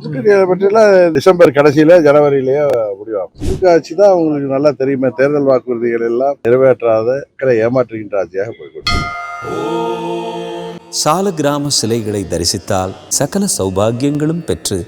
கூட்டணி பற்றிலாம் டிசம்பர் கடைசியில ஜனவரியிலேயே முடிவாகும். திமுக ஆட்சி தான் அவங்களுக்கு நல்லா தெரியுமே தேர்தல் வாக்குறுதிகள் எல்லாம் நிறைவேற்றாத மக்களை ஏமாற்றுகின்ற ஆட்சியாக போய்கொண்டு சாலக்கிராம சிலைகளை தரிசித்தால் சகல சௌபாகியங்களும் பெற்று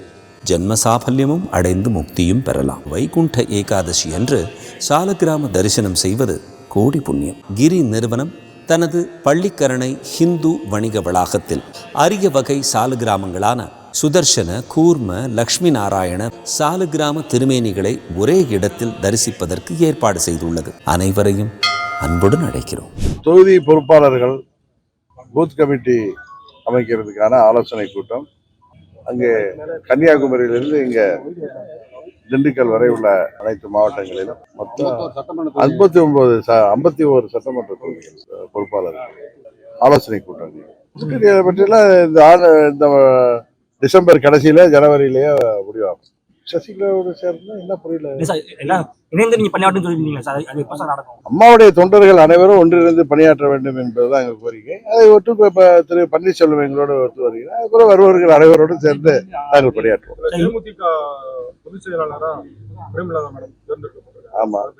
ஜென்ம சாபல்யமும் அடைந்து முக்தியும் பெறலாம். வைகுண்ட ஏகாதசி அன்று சாலக்கிராம தரிசனம் செய்வது கோடி புண்ணியம். கிரி நிறுவனம் தனது பள்ளிக்கரணை ஹிந்து வணிக வளாகத்தில் அரிய வகை சாலக்கிராமங்களான சுதர்சன கூர்ம லக்ஷ்மி நாராயண சாலக்கிராம திருமேனிகளை ஒரே இடத்தில் தரிசிப்பதற்கு ஏற்பாடு செய்துள்ளது. அனைவரையும் அன்புடன் அழைக்கிறோம். தொகுதி பொறுப்பாளர்கள் பூத் கமிட்டி அமைக்கிறதுக்கான ஆலோசனை கூட்டம். அங்கே கன்னியாகுமரியிலிருந்து இங்க திண்டுக்கல் வரை உள்ள அனைத்து மாவட்டங்களிலும் மொத்தம் ஐம்பத்தி ஒன்பது ஐம்பத்தி ஒரு சட்டமன்ற தொகுதிகள் பொறுப்பாளர்கள். ஆலோசனை கூட்டம். பற்றியெல்லாம் இந்த இந்த டிசம்பர் கடைசியில ஜனவரியிலேயே முடிவாகும். சசிகலாவோட சேர்ந்தா என்ன புரியல? அம்மாவுடைய தொண்டர்கள் அனைவரும் ஒன்றிணைந்து பணியாற்ற வேண்டும் என்பதுதான் எங்கள் கோரிக்கை. அதை ஒட்டு இப்ப- திரு பன்னீர்செல்வம் எங்களோடு ஒத்து வருகிறார். அதுக்கப்புறம் வருவர்கள் அனைவரோடும் சேர்ந்து நாங்கள் பணியாற்றுவோம். ஆமா?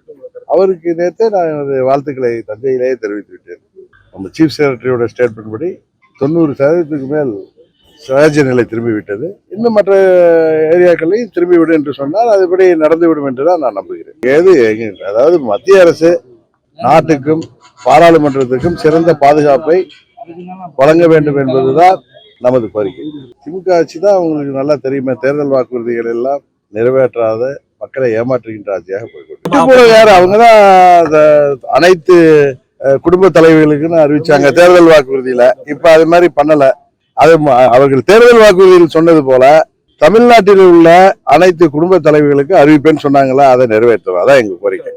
அவருக்கு நேற்றே நான் எனது வாழ்த்துக்களை தஞ்சையிலேயே தெரிவித்து விட்டேன் நம்ம சீஃப் செக்ரட்டரியோட ஸ்டேட்மெண்ட் படி தொண்ணூறு சதவீதத்துக்கு மேல் சகஜ நிலை திரும்பி விட்டது இன்னும் மற்ற ஏரியாக்களையும் திரும்பி விடும் என்று சொன்னால் அதுபடி நடந்துவிடும் என்று தான் நான் நம்புகிறேன். ஏது அதாவது மத்திய அரசு நாட்டுக்கும் பாராளுமன்றத்துக்கும் சிறந்த பாதுகாப்பை வழங்க வேண்டும் என்பதுதான் நமது கோரிக்கை. திமுக ஆட்சி தான் அவங்களுக்கு நல்லா தெரியுமே தேர்தல் வாக்குறுதிகள் எல்லாம் நிறைவேற்றாத மக்களை ஏமாற்றுகின்ற ஆட்சியாக போய்கொண்டு யார்? அவங்க தான் அந்த அனைத்து குடும்ப தலைவர்களுக்குன்னு அறிவிச்சாங்க தேர்தல் வாக்குறுதியில. இப்ப அது மாதிரி பண்ணல. அது அவர்கள் தேர்தல் வாக்குறுதியில் சொன்னது போல தமிழ்நாட்டில் உள்ள அனைத்து குடும்ப தலைவர்களுக்கு அறிவிப்பேன்னு சொன்னாங்களா அதை நிறைவேற்றுவோம். அதான் எங்க கோரிக்கை.